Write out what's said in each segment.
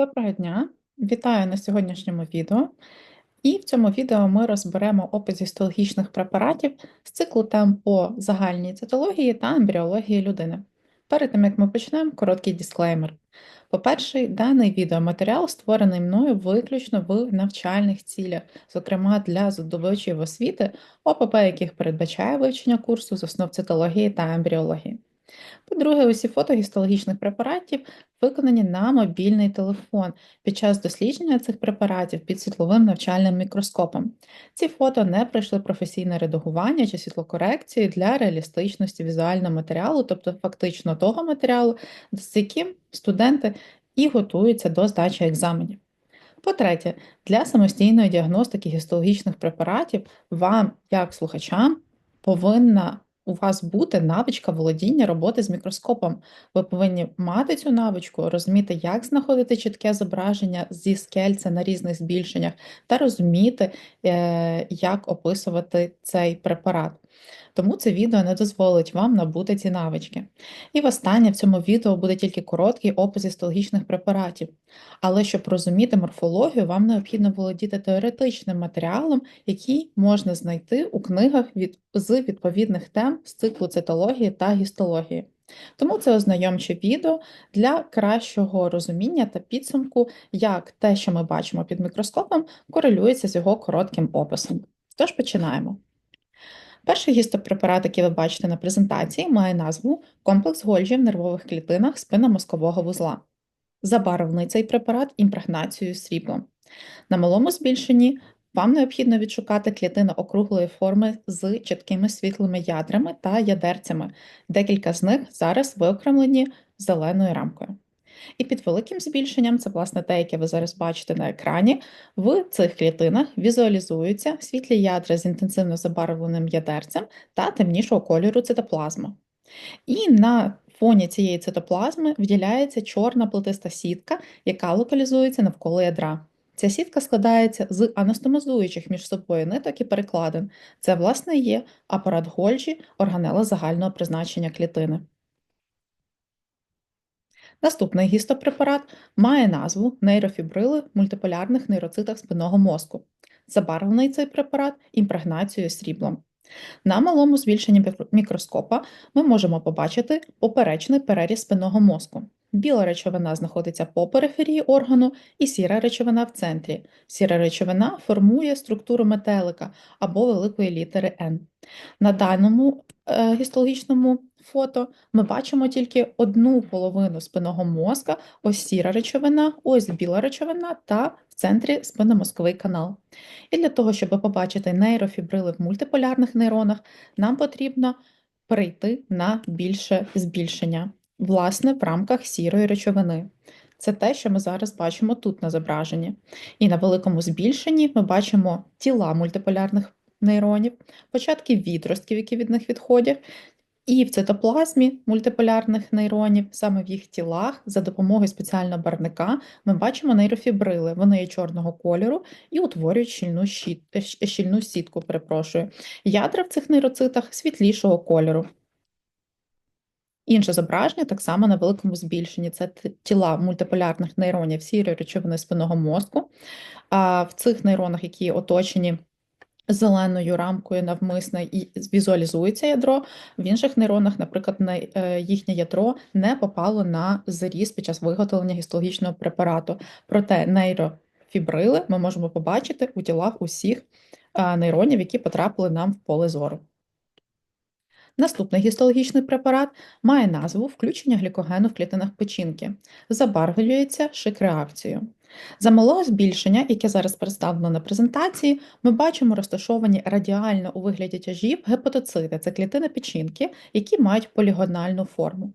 Доброго дня! Вітаю на сьогоднішньому відео. І в цьому відео ми розберемо опис гістологічних препаратів з циклу тем по загальній цитології та ембріології людини. Перед тим, як ми почнемо, короткий дисклеймер. По-перше, даний відеоматеріал створений мною виключно в навчальних цілях, зокрема для здобувачів освіти, ОПП яких передбачає вивчення курсу з основ цитології та ембріології. По-друге, усі фото гістологічних препаратів виконані на мобільний телефон під час дослідження цих препаратів під світловим навчальним мікроскопом. Ці фото не пройшли професійне редагування чи світлокорекцію для реалістичності візуального матеріалу, тобто фактично того матеріалу, з яким студенти і готуються до здачі екзаменів. По-третє, для самостійної діагностики гістологічних препаратів вам, як слухачам, повинна у вас бути навичка володіння роботи з мікроскопом. Ви повинні мати цю навичку, розуміти, як знаходити чітке зображення зі скельця на різних збільшеннях, та розуміти, е, як описувати цей препарат. Тому це відео не дозволить вам набути ці навички. І востаннє в цьому відео буде тільки короткий опис гістологічних препаратів. Але щоб розуміти морфологію, вам необхідно володіти теоретичним матеріалом, який можна знайти у книгах від, з відповідних тем з циклу цитології та гістології. Тому це ознайомче відео для кращого розуміння та підсумку, як те, що ми бачимо під мікроскопом, корелюється з його коротким описом. Тож починаємо. Перший гістопрепарат, який ви бачите на презентації, має назву комплекс Гольджі в нервових клітинах спинномозкового вузла. Забарвлений цей препарат імпрегнацією сріблом. На малому збільшенні вам необхідно відшукати клітини округлої форми з чіткими світлими ядрами та ядерцями. Декілька з них зараз виокремлені зеленою рамкою. І під великим збільшенням, це власне те, яке ви зараз бачите на екрані, в цих клітинах візуалізуються світлі ядра з інтенсивно забарвленим ядерцем та темнішого кольору цитоплазма. І на фоні цієї цитоплазми вділяється чорна плетиста сітка, яка локалізується навколо ядра. Ця сітка складається з анастомозуючих між собою ниток і перекладин. Це, власне, є апарат Гольджі, органела загального призначення клітини. Наступний гістопрепарат має назву нейрофібрили в мультиполярних нейроцитах спинного мозку. Забарвлений цей препарат імпрегнацією сріблом. На малому збільшенні мікроскопа ми можемо побачити поперечний переріз спинного мозку. Біла речовина знаходиться по периферії органу і сіра речовина в центрі. Сіра речовина формує структуру метелика або великої літери N. На даному е, гістологічному фото ми бачимо тільки одну половину спинного мозка, ось сіра речовина, ось біла речовина та в центрі спинномозковий канал. І для того, щоб побачити нейрофібрили в мультиполярних нейронах, нам потрібно перейти на більше збільшення, власне, в рамках сірої речовини. Це те, що ми зараз бачимо тут на зображенні. І на великому збільшенні ми бачимо тіла мультиполярних нейронів, початки відростків, які від них відходять, і в цитоплазмі мультиполярних нейронів, саме в їх тілах, за допомогою спеціального барника, ми бачимо нейрофібрили. Вони є чорного кольору і утворюють щільну щит, е, щільну сітку. перепрошую. Ядра в цих нейроцитах світлішого кольору. Інше зображення так само на великому збільшенні це тіла мультиполярних нейронів сірої речовини спинного мозку. А в цих нейронах, які оточені зеленою рамкою навмисно і візуалізується ядро, в інших нейронах, наприклад, е, їхнє ядро не попало на заріз під час виготовлення гістологічного препарату. Проте нейрофібрили ми можемо побачити у тілах усіх е, нейронів, які потрапили нам в поле зору. Наступний гістологічний препарат має назву включення глікогену в клітинах печінки, забарвлюється шик-реакцією. За малого збільшення, яке зараз представлено на презентації, ми бачимо розташовані радіально у вигляді тяжів гепатоцити це клітини печінки, які мають полігональну форму.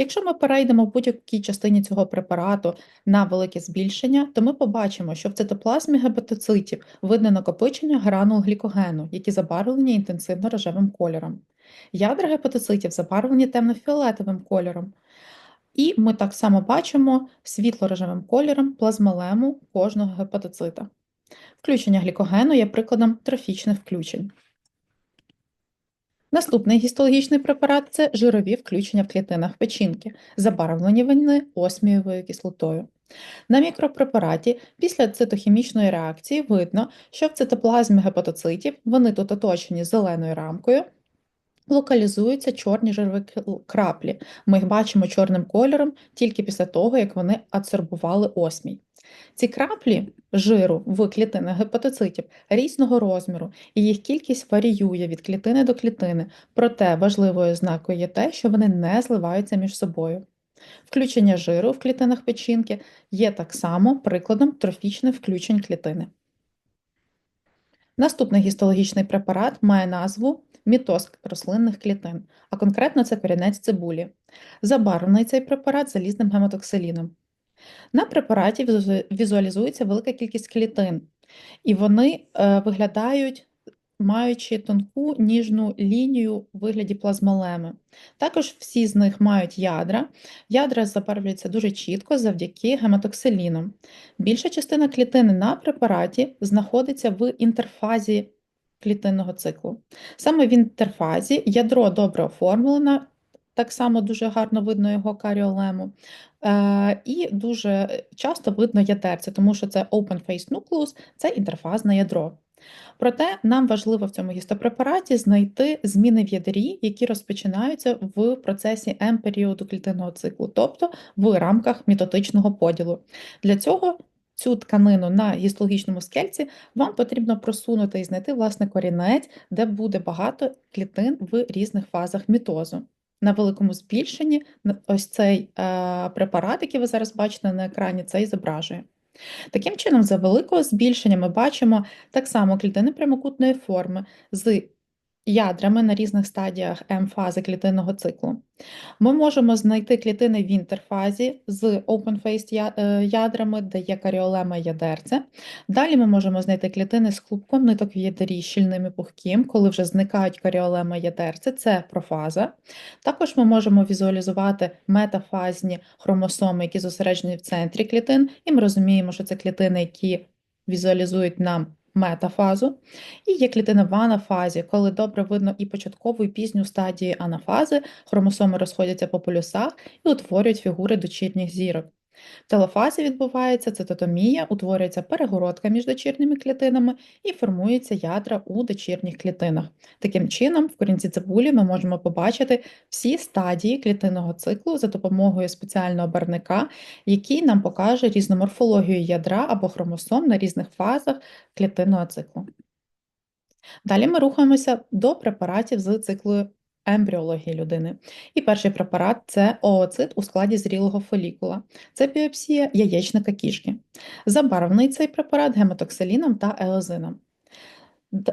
Якщо ми перейдемо в будь-якій частині цього препарату на велике збільшення, то ми побачимо, що в цитоплазмі гепатоцитів видно накопичення гранул глікогену, які забарвлені інтенсивно рожевим кольором. Ядра гепатоцитів забарвлені темно-фіолетовим кольором. І ми так само бачимо світло-рожевим кольором плазмолему кожного гепатоцита. Включення глікогену є прикладом трофічних включень. Наступний гістологічний препарат це жирові включення в клітинах печінки, забарвлені вони осмієвою кислотою. На мікропрепараті після цитохімічної реакції видно, що в цитоплазмі гепатоцитів вони тут оточені зеленою рамкою, локалізуються чорні жирові краплі. Ми їх бачимо чорним кольором тільки після того, як вони адсорбували осмій. Ці краплі жиру в клітинах гепатоцитів різного розміру, і їх кількість варіює від клітини до клітини, проте важливою ознакою є те, що вони не зливаються між собою. Включення жиру в клітинах печінки є так само прикладом трофічних включень клітини. Наступний гістологічний препарат має назву мітоз рослинних клітин, а конкретно це корінець цибулі. Забарвлений цей препарат залізним гематоксиліном. На препараті візуалізується велика кількість клітин, і вони е, виглядають, маючи тонку ніжну лінію у вигляді плазмолеми. Також всі з них мають ядра. Ядра забарвлюються дуже чітко завдяки гематоксилінам. Більша частина клітини на препараті знаходиться в інтерфазі клітинного циклу. Саме в інтерфазі ядро добре оформлено, так само дуже гарно видно його каріолему. Е, І дуже часто видно ядерце, тому що це open face nucleus, це інтерфазне ядро. Проте нам важливо в цьому гістопрепараті знайти зміни в ядрі, які розпочинаються в процесі М-періоду клітинного циклу, тобто в рамках мітотичного поділу. Для цього цю тканину на гістологічному скельці вам потрібно просунути і знайти власне корінець, де буде багато клітин в різних фазах мітозу на великому збільшенні ось цей е, препарат, який ви зараз бачите на екрані, це і зображує. Таким чином, за великого збільшення ми бачимо так само клітини прямокутної форми з ядрами на різних стадіях М-фази клітинного циклу. Ми можемо знайти клітини в інтерфазі з open-face е, ядрами, де є каріолема і ядерце. Далі ми можемо знайти клітини з клубком ниток в ядрі щільним і пухким, коли вже зникають каріолема і ядерце, це профаза. Також ми можемо візуалізувати метафазні хромосоми, які зосереджені в центрі клітин, і ми розуміємо, що це клітини, які візуалізують нам метафазу, і є клітина в анафазі, коли добре видно і початкову, і пізню стадії анафази, хромосоми розходяться по полюсах і утворюють фігури дочірніх зірок. В телофазі відбувається цитотомія, утворюється перегородка між дочірніми клітинами і формуються ядра у дочірніх клітинах. Таким чином, в корінці цибулі ми можемо побачити всі стадії клітинного циклу за допомогою спеціального барника, який нам покаже різну морфологію ядра або хромосом на різних фазах клітинного циклу. Далі ми рухаємося до препаратів з циклу ембріології людини. І перший препарат це ооцит у складі зрілого фолікула. Це біопсія яєчника кішки. Забарвлений цей препарат гематоксиліном та еозином.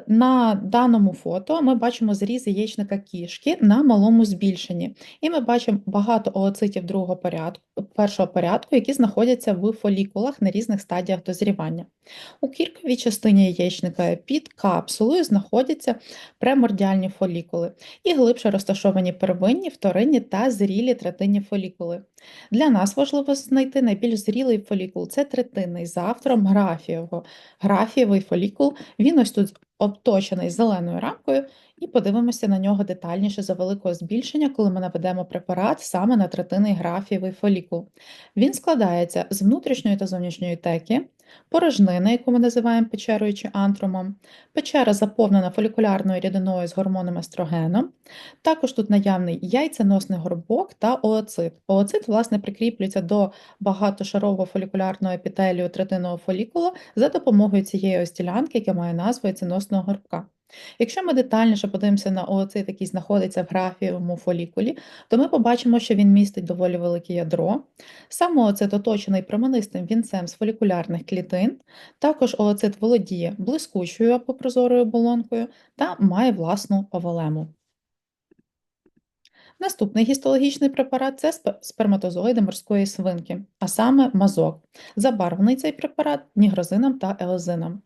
На даному фото ми бачимо зріз яєчника кішки на малому збільшенні, і ми бачимо багато ooцитів другого порядку, першого порядку, які знаходяться в фолікулах на різних стадіях дозрівання. У кірковій частині яєчника під капсулою знаходяться премордіальні фолікули і глибше розташовані первинні, вторинні та зрілі третинні фолікули. Для нас важливо знайти найбільш зрілий фолікул це третинний за автором графієвого. Графієвий фолікул, він ось тут обточений зеленою рамкою, і подивимося на нього детальніше за великого збільшення, коли ми наведемо препарат саме на третинний графієвий фолікул. Він складається з внутрішньої та зовнішньої теки, порожнини, яку ми називаємо печерою чи антромом, печера заповнена фолікулярною рідиною з гормоном естрогеном. Також тут наявний яйценосний горбок та ooцит. Ooцит, власне, прикріплюється до багатошарового фолікулярного епітелію третинного фолікула за допомогою цієї ось ділянки, яка має назву яйценосного горбка. Якщо ми детальніше подивимося на ooцит, який знаходиться в графієвому фолікулі, то ми побачимо, що він містить доволі велике ядро. Сам ooцит оточений променистим вінцем з фолікулярних клітин, також ooцит володіє блискучою або прозорою оболонкою та має власну овалему. Наступний гістологічний препарат це сперматозоїди морської свинки, а саме мазок. Забарвлений цей препарат нігрозином та еозином.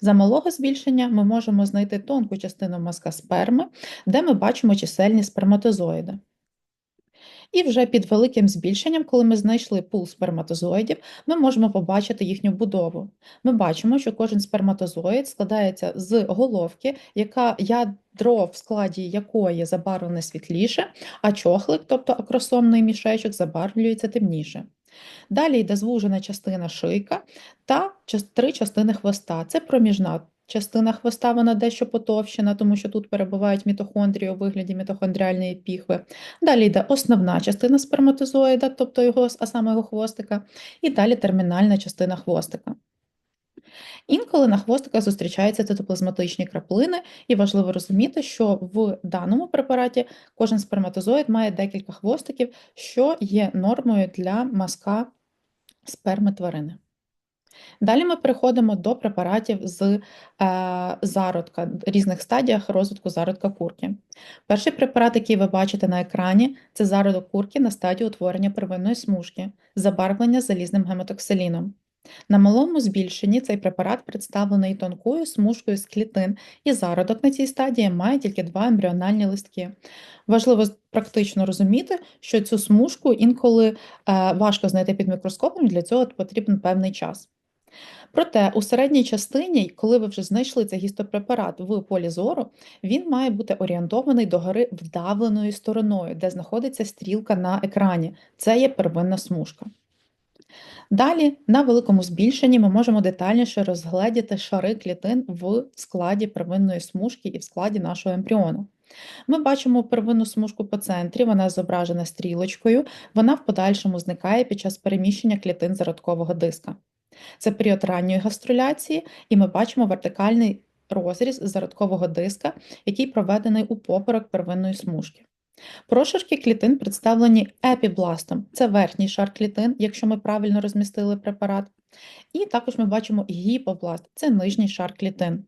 За малого збільшення ми можемо знайти тонку частину мазка сперми, де ми бачимо чисельні сперматозоїди. І вже під великим збільшенням, коли ми знайшли пул сперматозоїдів, ми можемо побачити їхню будову. Ми бачимо, що кожен сперматозоїд складається з головки, яка дров, в складі якої забарвлене світліше, а чохлик, тобто акросомний мішечок, забарвлюється темніше. Далі йде звужена частина шийка та три частини хвоста. Це проміжна частина хвоста, вона дещо потовщена, тому що тут перебувають мітохондрії у вигляді мітохондріальної піхви. Далі йде основна частина сперматозоїда, тобто його, а саме його хвостика, і далі термінальна частина хвостика. Інколи на хвостиках зустрічаються цитоплазматичні краплини, і важливо розуміти, що в даному препараті кожен сперматозоїд має декілька хвостиків, що є нормою для мазка сперми тварини. Далі ми переходимо до препаратів з е, зародка, різних стадіях розвитку зародка курки. Перший препарат, який ви бачите на екрані, це зародок курки на стадії утворення первинної смужки, забарвлення залізним гемотоксиліном. На малому збільшенні цей препарат представлений тонкою смужкою з клітин, і зародок на цій стадії має тільки два ембріональні листки. Важливо практично розуміти, що цю смужку інколи е, важко знайти під мікроскопом, для цього потрібен певний час. Проте у середній частині, коли ви вже знайшли цей гістопрепарат в полі зору, він має бути орієнтований до гори вдавленою стороною, де знаходиться стрілка на екрані. Це є первинна смужка. Далі, на великому збільшенні, ми можемо детальніше розгледіти шари клітин в складі первинної смужки і в складі нашого ембріону. Ми бачимо первинну смужку по центрі, вона зображена стрілочкою, вона в подальшому зникає під час переміщення клітин зародкового диска. Це період ранньої гаструляції, і ми бачимо вертикальний розріз зародкового диска, який проведений у поперек первинної смужки. Прошарки клітин представлені епібластом, це верхній шар клітин, якщо ми правильно розмістили препарат. І також ми бачимо гіпобласт це нижній шар клітин.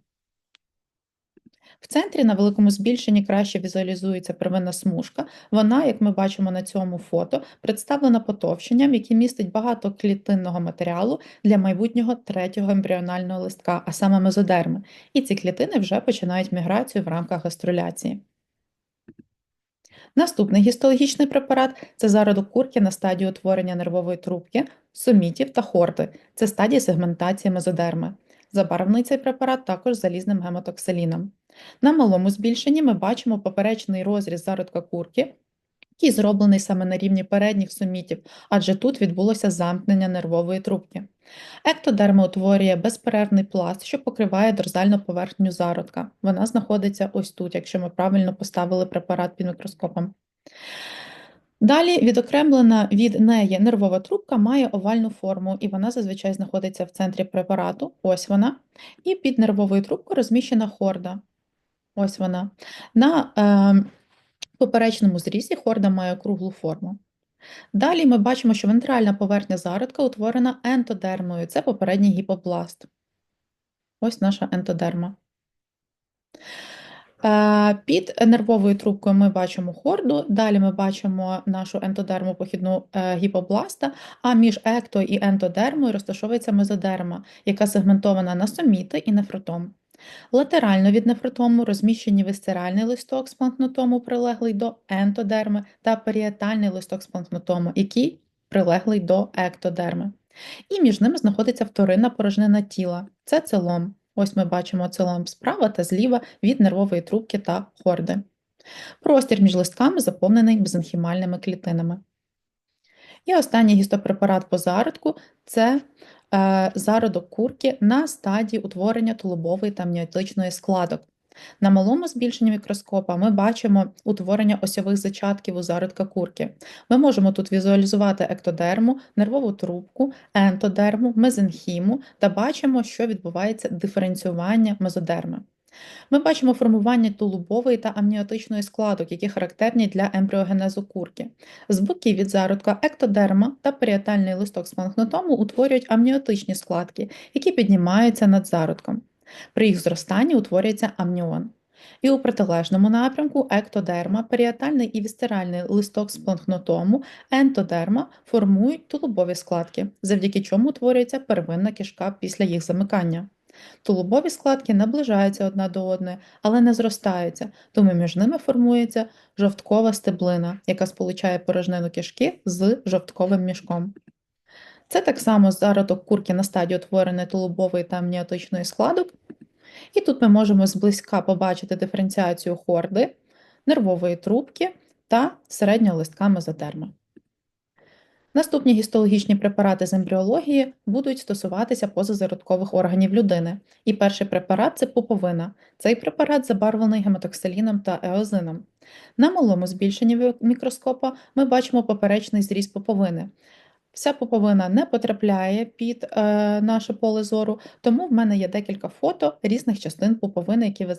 В центрі на великому збільшенні краще візуалізується первинна смужка. Вона, як ми бачимо на цьому фото, представлена потовщенням, яке містить багато клітинного матеріалу для майбутнього третього ембріонального листка, а саме мезодерми. І ці клітини вже починають міграцію в рамках гаструляції. Наступний гістологічний препарат це зародок курки на стадії утворення нервової трубки, сумітів та хорти. Це стадія сегментації мезодерми. Забарвний цей препарат також залізним гемотоксиліном. На малому збільшенні ми бачимо поперечний розріз зародка курки, який зроблений саме на рівні передніх сумітів, адже тут відбулося замкнення нервової трубки. Ектодерма утворює безперервний пласт, що покриває дорзальну поверхню зародка. Вона знаходиться ось тут, якщо ми правильно поставили препарат під мікроскопом. Далі відокремлена від неї нервова трубка має овальну форму, і вона зазвичай знаходиться в центрі препарату, ось вона, і під нервовою трубкою розміщена хорда. Ось вона. На е, поперечному зрізі хорда має круглу форму. Далі ми бачимо, що вентральна поверхня зародка утворена ентодермою. Це попередній гіпобласт. Ось наша ентодерма. Е, під нервовою трубкою ми бачимо хорду, далі ми бачимо нашу ентодерму похідну е, гіпобласта, а між екто і ентодермою розташовується мезодерма, яка сегментована на соміти і нефротом. Латерально від нефротому розміщені висцеральний листок з прилеглий до ентодерми, та періетальний листок з який прилеглий до ектодерми. І між ними знаходиться вторинна порожнина тіла це целом. Ось ми бачимо целом справа та зліва від нервової трубки та хорди. Простір між листками заповнений безенхімальними клітинами. І останній гістопрепарат по зародку це зародок курки на стадії утворення тулубової та амніотичної складок. На малому збільшенні мікроскопа ми бачимо утворення осьових зачатків у зародка курки. Ми можемо тут візуалізувати ектодерму, нервову трубку, ентодерму, мезенхіму та бачимо, що відбувається диференціювання мезодерми. Ми бачимо формування тулубової та амніотичної складок, які характерні для ембріогенезу курки. З боків від зародка ектодерма та паріетальний листок з планкнотому утворюють амніотичні складки, які піднімаються над зародком. При їх зростанні утворюється амніон. І у протилежному напрямку ектодерма, паріетальний і вістеральний листок з планкнотому, ентодерма формують тулубові складки, завдяки чому утворюється первинна кишка після їх замикання. Тулубові складки наближаються одна до одної, але не зростаються, тому між ними формується жовткова стеблина, яка сполучає порожнину кишки з жовтковим мішком. Це так само зародок курки на стадії утворення тулубової та амніотичної складок. І тут ми можемо зблизька побачити диференціацію хорди, нервової трубки та середнього листка мезодерми. Наступні гістологічні препарати з ембріології будуть стосуватися позазародкових органів людини. І перший препарат це пуповина. Цей препарат забарвлений гематоксиліном та еозином. На малому збільшенні мікроскопа ми бачимо поперечний зріз пуповини. Вся пуповина не потрапляє під е, наше поле зору, тому в мене є декілька фото різних частин пуповини, які ви,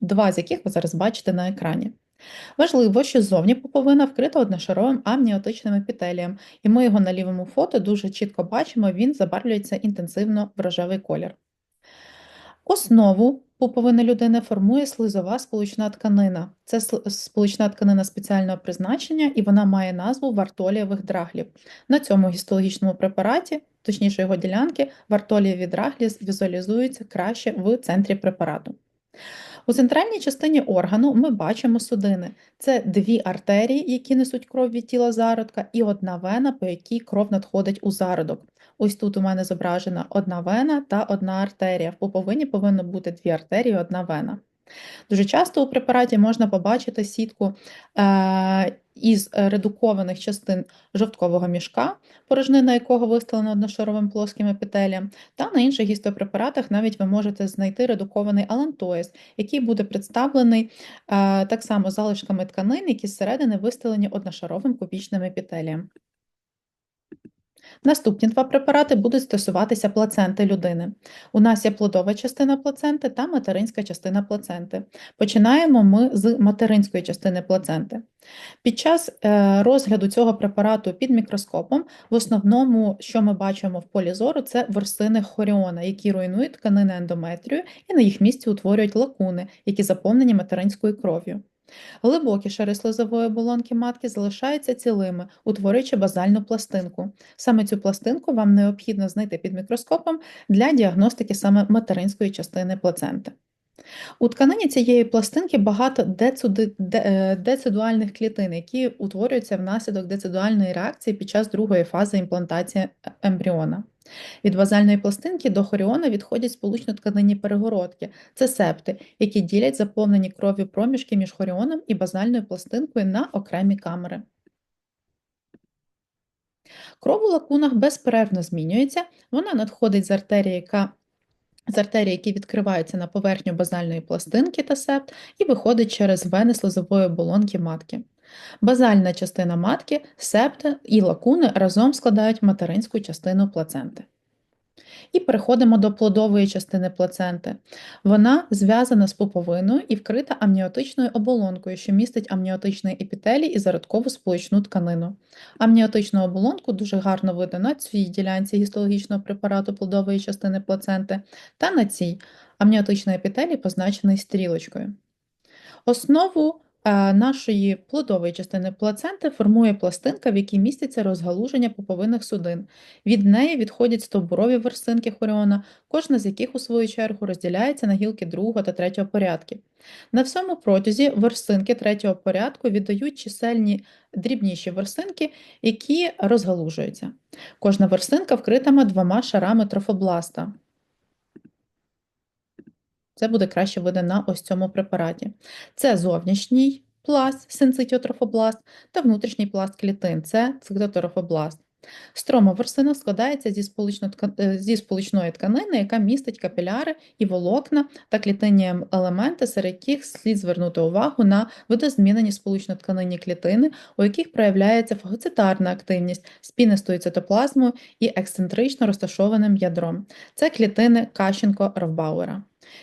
два з яких ви зараз бачите на екрані. Важливо, що ззовні пуповина вкрита одношаровим амніотичним епітелієм, і ми його на лівому фото дуже чітко бачимо, він забарвлюється інтенсивно в рожевий колір. Основу пуповини людини формує слизова сполучна тканина. Це сполучна тканина спеціального призначення, і вона має назву вартолієвих драглів. На цьому гістологічному препараті, точніше його ділянки, вартолієві драглі візуалізуються краще в центрі препарату. У центральній частині органу ми бачимо судини. Це дві артерії, які несуть кров від тіла зародка, і одна вена, по якій кров надходить у зародок. Ось тут у мене зображена одна вена та одна артерія. В пуповині повинно бути дві артерії, одна вена. Дуже часто у препараті можна побачити сітку е, із редукованих частин жовткового мішка, порожнина якого виставлена одношаровим плоским епітелієм, та на інших гістопрепаратах навіть ви можете знайти редукований алантоїз, який буде представлений е, так само залишками тканин, які зсередини виставлені одношаровим кубічним епітелієм. Наступні два препарати будуть стосуватися плаценти людини. У нас є плодова частина плаценти та материнська частина плаценти. Починаємо ми з материнської частини плаценти. Під час е, розгляду цього препарату під мікроскопом, в основному, що ми бачимо в полі зору, це ворсини хоріона, які руйнують тканини ендометрію і на їх місці утворюють лакуни, які заповнені материнською кров'ю. Глибокі шари слизової оболонки матки залишаються цілими, утворюючи базальну пластинку. Саме цю пластинку вам необхідно знайти під мікроскопом для діагностики саме материнської частини плаценти. У тканині цієї пластинки багато е, децидуальних клітин, які утворюються внаслідок децидуальної реакції під час другої фази імплантації е, ембріона. Від базальної пластинки до хоріона відходять сполучно-тканинні перегородки це септи, які ділять заповнені кров'ю проміжки між хоріоном і базальною пластинкою на окремі камери. Кров у лакунах безперервно змінюється, вона надходить з артерії, яка з артерії, які відкриваються на поверхню базальної пластинки та септ, і виходить через вени слизової оболонки матки. Базальна частина матки, септи і лакуни разом складають материнську частину плаценти. І переходимо до плодової частини плаценти. Вона зв'язана з пуповиною і вкрита амніотичною оболонкою, що містить амніотичний епітелій і зародкову сполучну тканину. Амніотичну оболонку дуже гарно видно на цій ділянці гістологічного препарату плодової частини плаценти, та на цій амніотичний епітелій позначений стрілочкою. Основу нашої плодової частини плаценти формує пластинка, в якій міститься розгалуження пуповинних судин. Від неї відходять стовбурові версинки хоріона, кожна з яких, у свою чергу, розділяється на гілки другого та третього порядків. На всьому протязі версинки третього порядку віддають чисельні дрібніші версинки, які розгалужуються. Кожна версинка вкрита двома шарами трофобласта. Це буде краще видно на ось цьому препараті. Це зовнішній пласт, синцитіотрофобласт, та внутрішній пласт клітин це цитотрофобласт. Стромоверсина складається зі, сполучно, е, зі сполучної тканини, яка містить капіляри і волокна та клітинні елементи, серед яких слід звернути увагу на видозмінені сполучно-тканинні клітини, у яких проявляється фагоцитарна активність з пінистою цитоплазмою і ексцентрично розташованим ядром. Це клітини Кащенко-Ровбауера.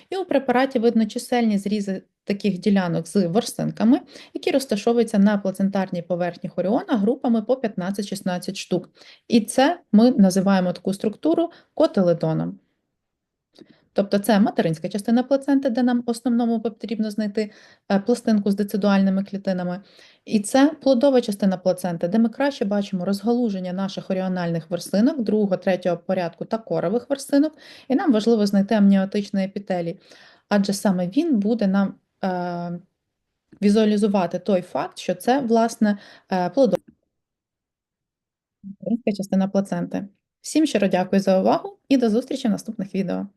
І у препараті видно чисельні зрізи таких ділянок з ворсинками, які розташовуються на плацентарній поверхні хоріона групами по 15-16 штук. І це ми називаємо таку структуру котеледоном. Тобто це материнська частина плаценти, де нам в основному потрібно знайти е, пластинку з децидуальними клітинами. І це плодова частина плаценти, де ми краще бачимо розгалуження наших оріональних версинок, другого, третього порядку та корових версинок, і нам важливо знайти амніотичний епітелій, адже саме він буде нам візуалізувати той факт, що це, власне, е, плодова частина плаценти. Всім щиро дякую за увагу і до зустрічі в наступних відео.